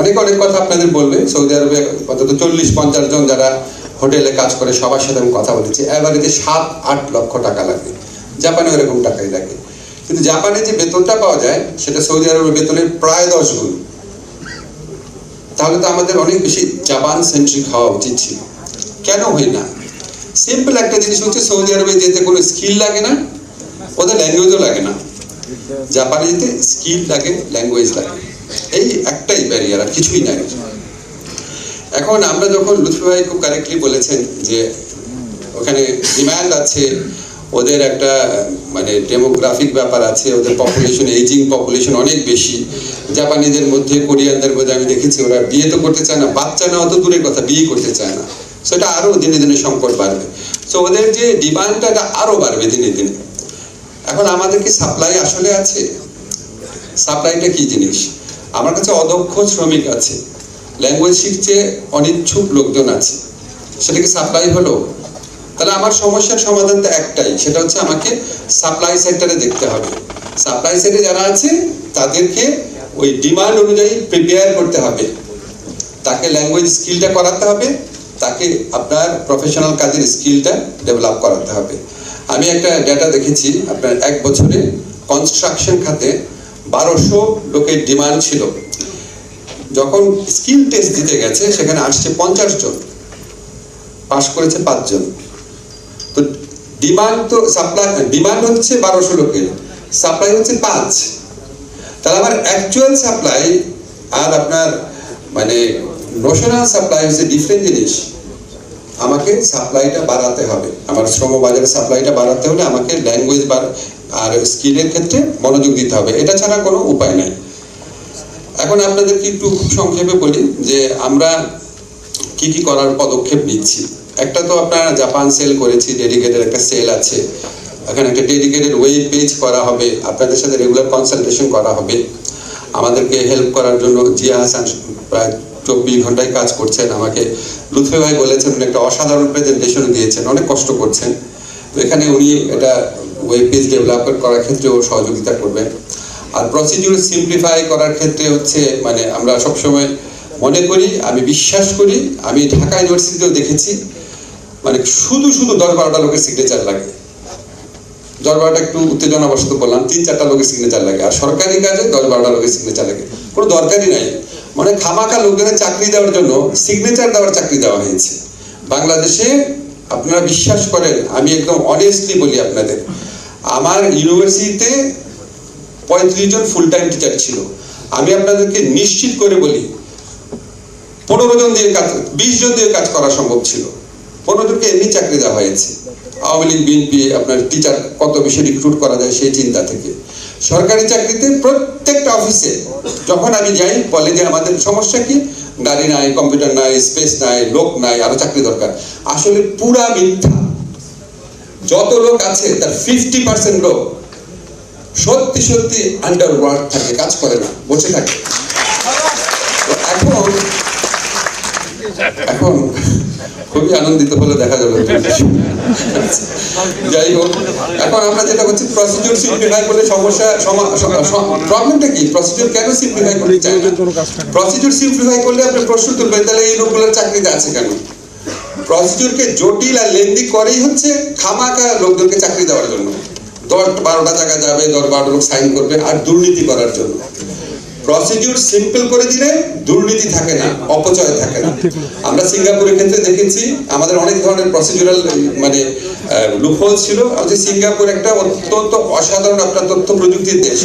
অনেক অনেক কথা আপনাদের বলবে। সৌদি আরবে অন্তত চল্লিশ, পঞ্চাশ জন যারা হোটেলে কাজ করে, সবার সাথে আমি কথা বলেছি। অ্যাভারেজে সাত, আট লক্ষ টাকা লাগে। জাপানে ওরকম টাকাই লাগে। কিন্তু জাপানে যে বেতনটা পাওয়া যায়, সেটা সৌদি আরবের বেতনের প্রায় দশ গুণ। তাহলে তো আমাদের অনেক বেশি জাপান সেন্ট্রিক হওয়া উচিত ছিল। কেন হয় না? সিম্পল একটা জিনিস হচ্ছে, সৌদি আরবে যেতে কোনো স্কিল লাগে না, ওদের ল্যাঙ্গুয়েজও লাগে না। জাপানে যেতে স্কিল লাগে ল্যাঙ্গুয়েজ লাগে। এই একটাই ব্যারিয়ার আর কিছুই নাই। এখন আমরা যখন লুৎফি ভাই খুব কারেক্টলি বলেছেন যে ওখানে ডিমান্ড আছে, ওদের একটা মানে ডেমোগ্রাফিক ব্যাপার আছে, ওদের পপুলেশন এইজিং পপুলেশন অনেক বেশি। জাপানিদের মধ্যে, কোরিয়ানদের মধ্যে আমি দেখেছি, ওরা বিয়ে তো করতে চায় না, বাচ্চা না, অত দূরের কথা, বিয়ে করতে চায় না। সেটা আরও দিনে দিনে সংকট বাড়বে। সো ওদের যে ডিমান্ডটা এটা আরও বাড়বে দিনে দিনে। এখন আমাদের কি সাপ্লাই আসলে আছে? সাপ্লাইটা কি জিনিস? আমার কাছে অদক্ষ শ্রমিক আছে। ল্যাঙ্গুয়েজ শিখছে অনিচ্ছুক লোকজন আছে। সেটাকে সাপ্লাই হলো। তাহলে আমার সমস্যার সমাধান তো একটাই, সেটা হচ্ছে আমাকে সাপ্লাই সেক্টরে দেখতে হবে। সাপ্লাই সেক্টরে যারা আছে, তাদেরকে ওই ডিমান্ড অনুযায়ী প্রিপেয়ার করতে হবে। তাকে ল্যাঙ্গুয়েজ স্কিলটা করাতে হবে। তাকে আপনার প্রফেশনাল কাজের স্কিলটা ডেভেলপ করাতে হবে। আমি একটা ডেটা দেখেছি, আপনার এক বছরে কনস্ট্রাকশন খাতে বারোশো লোকের ডিমান্ড ছিল। যখন স্কিল টেস্ট দিতে গেছে, সেখানে আসছে পঞ্চাশ জন। পাশ করেছে পাঁচজন তো ডিমান্ড তো সাপ্লাই, ডিমান্ড হচ্ছে বারোশো লোকের। সাপ্লাই হচ্ছে পাঁচ। তাহলে আমার অ্যাকচুয়াল সাপ্লাই আর আপনার মানে নোশনাল সাপ্লাই হচ্ছে ডিফারেন্ট জিনিস। আমাকে সাপ্লাইটা বাড়াতে হবে। আমার শ্রম বাজারে সাপ্লাইটা বাড়াতে হলে আমাকে ল্যাঙ্গুয়েজ আর স্কিলের ক্ষেত্রে মনোযোগ দিতে হবে। এটা ছাড়া কোনো উপায় নাই। এখন আপনাদেরকে একটু সংক্ষেপে বলি যে আমরা কি কি করার পদক্ষেপ নিচ্ছি। একটা তো আপনারা জাপান সেল করেছি, ডেডিকেটেড একটা সেল আছে। এখানে একটা ডেডিকেটেড ওয়েব পেজ করা হবে, আপনাদের সাথে রেগুলার কনসালটেশন করা হবে। আমাদেরকে হেল্প করার জন্য জিয়া হাসান প্রায় চব্বিশ ঘন্টায় কাজ করছেন। আমাকে লুৎফে ভাই বলেছেন একটা অসাধারণ প্রেজেন্টেশন দিয়েছেন। অনেক কষ্ট করছেন। তো এখানে উনি এটা ওয়েব পেজ ডেভেলপ করার ক্ষেত্রেও সহযোগিতা করবেন। আর প্রসিডিউর সিম্পলিফাই করার ক্ষেত্রে হচ্ছে মানে আমরা সবসময় মনে করি, আমি বিশ্বাস করি, আমি ঢাকা ইউনিভার্সিটিতেও দেখেছি মানে শুধু শুধু দশ বারোটা লোকের সিগনেচার লাগে। দশ বারোটা একটু উত্তেজনাবশত বললাম, তিন চারটা লোকের সিগনেচার লাগে। আর সরকারি কাজে দশ বারোটা লোকের সিগনেচার লাগে। কোনো দরকারই নাই। মানে খামাখা লোকজনের চাকরি দেওয়ার জন্য সিগনেচার দেওয়ার চাকরি দেওয়া হয়েছে। বাংলাদেশে আপনারা বিশ্বাস করেন, আমি একদম অনেস্টলি বলি আপনাদের, আমার ইউনিভার্সিটিতে পঁয়ত্রিশ জন ফুল টাইম টিচার ছিল। আমি আপনাদেরকে নিশ্চিত করে বলি, পনেরো জন দিয়ে কাজ, বিশ জন দিয়ে কাজ করা সম্ভব ছিল। পনেরো জনকে এমনি চাকরি দেওয়া হয়েছে। আওয়ামী লীগ, বিএনপি, আপনার টিচার কত বেশি রিক্রুট করা যায় সেই চিন্তা থেকে। সরকারি চাকরিতে প্রত্যেকটা অফিসে যখন আমি যাই, বলে যে আমাদের সমস্যা কি? গাড়ি নাই, কম্পিউটার নাই, স্পেস নাই, লোক নাই, আরও চাকরি দরকার। আসলে পুরা মিথ্যা। যত লোক আছে, তার ফিফটি পার্সেন্ট লোক সত্যি সত্যি আন্ডার ওয়ার্ক থাকে, কাজ করে না, বসে থাকে। এখন এখন খুবই আনন্দিত হলে, দেখা যাবে যাই হোক, এখন আমরা যেটা করছি প্রসিডিউর সিম্পলিফাই করলে সমস্যা প্রবলেমটা কি? প্রসিডিউর কেন সিম্পলিফাই করতে চাই প্রসিডিউর সিম্পলিফাই করলে আপনি প্রশ্ন তুলবেন তাহলে এই লোকগুলোর চাকরিতে আছে কেন? প্রসিডিউরকে জটিল আর লেন্দি করেই হচ্ছে খামাকা লোকজনকে চাকরি দেওয়ার জন্য। দশ বারোটা টাকা যাবে, দশ বারোটা লোক সাইন করবে আর দুর্নীতি করার জন্য। প্রসিডিউর সিম্পল করে দিলে দুর্নীতি থাকে না, অপচয় থাকে না। আমরা সিঙ্গাপুরের ক্ষেত্রে দেখেছি, আমাদের অনেক ধরনের প্রসিডিউরাল মানে লুফল ছিল। আমাদের সিঙ্গাপুর একটা অত্যন্ত অসাধারণ আপনার তথ্য প্রযুক্তির দেশ।